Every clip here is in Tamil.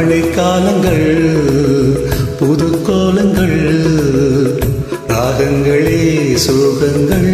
மழை காலங்கள் புது கோலங்கள் ராகங்களே சோகங்கள்.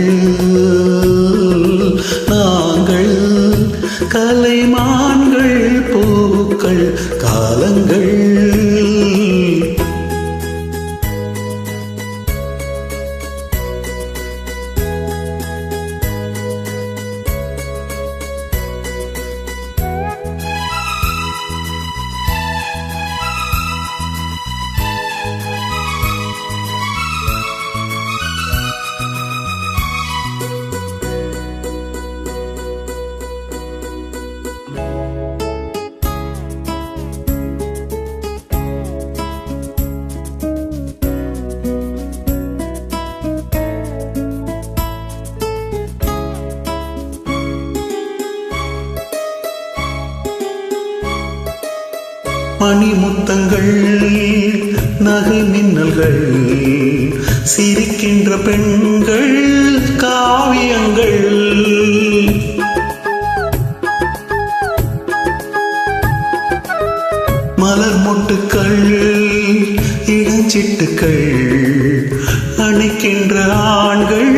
மணிமுத்தங்கள் நகை மின்னல்கள் சிரிக்கின்ற பெண்கள் காவியங்கள். மலர் மொட்டுக்கள் இளஞ்சிட்டுக்கள் அணைக்கின்ற ஆண்கள்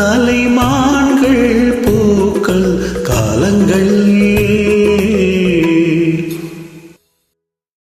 கலைமான்கள்